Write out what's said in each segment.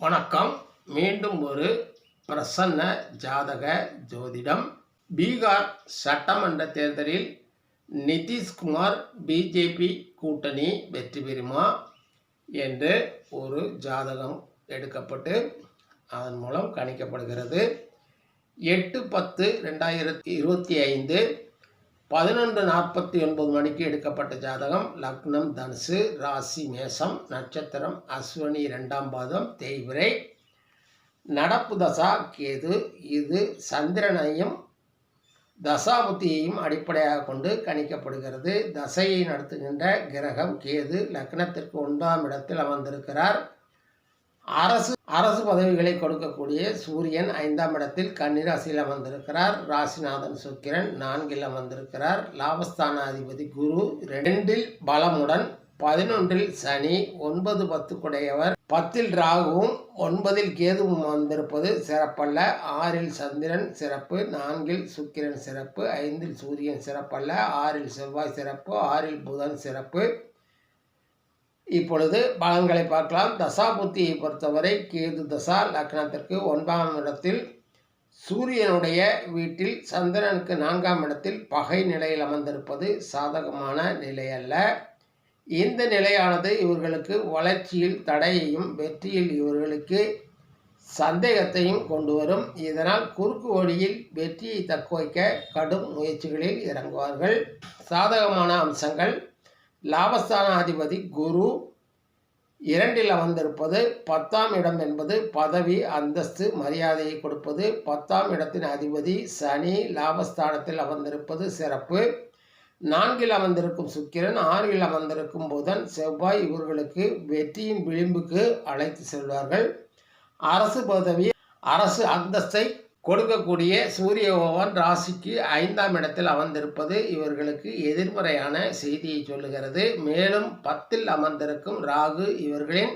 வணக்கம். மீண்டும் ஒரு பிரசன்ன ஜாதக ஜோதிடம். பீகார் சட்டமன்ற தேர்தலில் நிதிஷ்குமார் பிஜேபி கூட்டணி வெற்றி பெறுமா என்று ஒரு ஜாதகம் எடுக்கப்பட்டு அதன் மூலம் கணிக்கப்படுகிறது. எட்டு பத்து ரெண்டாயிரத்தி இருபத்தி ஐந்து பதினொன்று நாற்பத்தி ஒன்பது மணிக்கு எடுக்கப்பட்ட ஜாதகம் லக்னம் தனுசு ராசி மேஷம் நட்சத்திரம் அஸ்வினி இரண்டாம் பாதம் தேய்விரை நடப்பு தசா கேது இது சந்திரனையும் தசாபுத்தியையும் அடிப்படையாக கொண்டு கணிக்கப்படுகிறது. தசையை நடத்துகின்ற கிரகம் கேது லக்னத்திற்கு ஒன்றாம் இடத்தில் அமர்ந்திருக்கிறார். அரசு அரசு பதவிகளை கொடுக்கக்கூடிய சூரியன் ஐந்தாம் இடத்தில் கன்னிராசியில் அமர்ந்திருக்கிறார் ராசிநாதன் சுக்கிரன் நான்கில் அமர்ந்திருக்கிறார். லாபஸ்தானாதிபதி குரு ரெண்டில் பலமுடன் பதினொன்றில் சனி ஒன்பது பத்து குடையவர் பத்தில் ராகுவும் ஒன்பதில் கேதுவும் வந்திருப்பது சிறப்பல்ல. ஆறில் சந்திரன் சிறப்பு நான்கில் சுக்கிரன் சிறப்பு ஐந்தில் சூரியன் சிறப்பல்ல. ஆறில் செவ்வாய் சிறப்பு ஆறில் புதன் சிறப்பு. இப்பொழுது பலன்களை பார்க்கலாம். தசாபுத்தியை பொறுத்தவரை கேது தசா லக்னத்திற்கு ஒன்பதாம் இடத்தில் சூரியனுடைய வீட்டில் சந்திரனுக்கு நான்காம் இடத்தில் பகை நிலையில் அமர்ந்திருப்பது சாதகமான நிலை அல்ல. இந்த நிலையானது இவர்களுக்கு வளர்ச்சியில் தடையையும் வெற்றியில் இவர்களுக்கு சந்தேகத்தையும் கொண்டு வரும். இதனால் குறுக்கு வழியில் வெற்றியை தக்கவைக்க கடும் முயற்சிகளில் இறங்குவார்கள். சாதகமான அம்சங்கள் லாபஸ்தானாதிபதி குரு இரண்டில் அமர்ந்திருப்பது பத்தாம் இடம் என்பது பதவி அந்தஸ்து மரியாதையை கொடுப்பது. பத்தாம் இடத்தின் அதிபதி சனி லாபஸ்தானத்தில் அமர்ந்திருப்பது சிறப்பு. நான்கில் அமர்ந்திருக்கும் சுக்கிரன் ஆறில் அமர்ந்திருக்கும் புதன் செவ்வாய் இவர்களுக்கு வெற்றியின் விளிம்புக்கு அழைத்து செல்வார்கள். அரசு பதவி அரசு அந்தஸ்தை கொடுக்கக்கூடிய சூரிய பகவான் ராசிக்கு ஐந்தாம் இடத்தில் அமர்ந்திருப்பது இவர்களுக்கு எதிர்மறையான செய்தியை சொல்லுகிறது. மேலும் பத்தில் அமர்ந்திருக்கும் ராகு இவர்களின்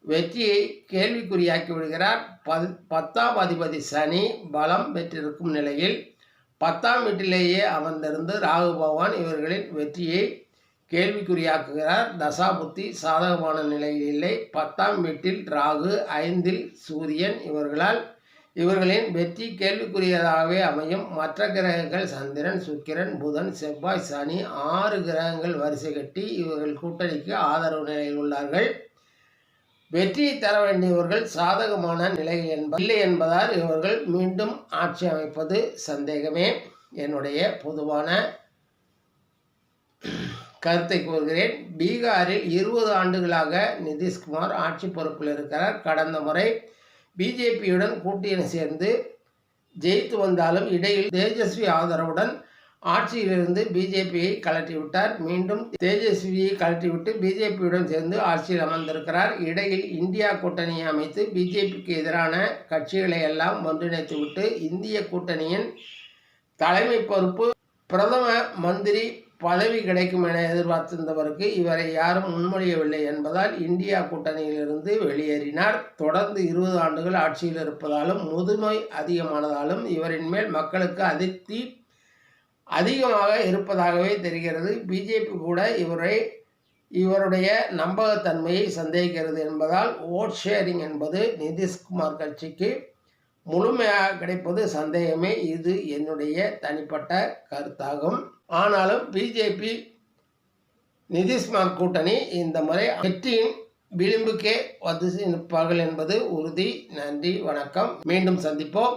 வெற்றியை கேள்விக்குறியாக்கி விடுகிறார். பத் பத்தாம் அதிபதி சனி பலம் பெற்றிருக்கும் நிலையில் பத்தாம் வீட்டிலேயே அமர்ந்திருந்து ராகு பகவான் இவர்களின் வெற்றியை கேள்விக்குறியாக்குகிறார். தசாபுத்தி சாதகமான நிலையில் இல்லை. பத்தாம் வீட்டில் ராகு ஐந்தில் சூரியன் இவர்களால் இவர்களின் வெற்றி கேள்விக்குரியதாகவே அமையும். மற்ற கிரகங்கள் சந்திரன் சுக்கிரன் புதன் செவ்வாய் சனி ஆறு கிரகங்கள் வரிசை கட்டி இவர்கள் கூட்டணிக்கு ஆதரவு நிலையில் உள்ளார்கள். வெற்றியை தர வேண்டியவர்கள் சாதகமான நிலை என்ப இல்லை என்பதால் இவர்கள் மீண்டும் ஆட்சி அமைப்பது சந்தேகமே. என்னுடைய பொதுவான கருத்தை கூறுகிறேன். பீகாரில் இருபது ஆண்டுகளாக நிதிஷ்குமார் ஆட்சி பொறுப்பில் இருக்கிறார். கடந்த முறை பிஜேபியுடன் கூட்டணி சேர்ந்து ஜெயித்து வந்தாலும் இடையில் தேஜஸ்வி ஆதரவுடன் ஆட்சியிலிருந்து பிஜேபியை கலட்டிவிட்டார் மீண்டும் தேஜஸ்வியை கலட்டிவிட்டு பிஜேபியுடன் சேர்ந்து ஆட்சியில் அமர்ந்திருக்கிறார். இடையில் இந்தியா கூட்டணியை அமைத்து பிஜேபிக்கு எதிரான கட்சிகளை எல்லாம் ஒன்றிணைத்துவிட்டு இந்திய கூட்டணியின் தலைமை பொறுப்பு பிரதம மந்திரி பதவி கிடைக்கும் என எதிர்பார்த்திருந்தவருக்கு இவரை யாரும் முன்மொழியவில்லை என்பதால் இந்தியா கூட்டணியிலிருந்து வெளியேறினார். தொடர்ந்து இருபது ஆண்டுகள் ஆட்சியில் இருப்பதாலும் முதுமை அதிகமானதாலும் இவரின் மேல் மக்களுக்கு அதிருப்தி அதிகமாக இருப்பதாகவே தெரிகிறது. பிஜேபி கூட இவரை இவருடைய நம்பகத்தன்மையை சந்தேகிக்கிறது என்பதால் ஓட் ஷேரிங் என்பது நிதிஷ்குமார் கட்சிக்கு முழுமையாக கிடைப்பது சந்தேகமே. இது என்னுடைய தனிப்பட்ட கருத்தாகும். ஆனாலும் பிஜேபி நிதிஷ்குமார் கூட்டணி இந்த முறை வெற்றியின் விளிம்புக்கே வந்து நிற்பார்கள் என்பது உறுதி. நன்றி வணக்கம். மீண்டும் சந்திப்போம்.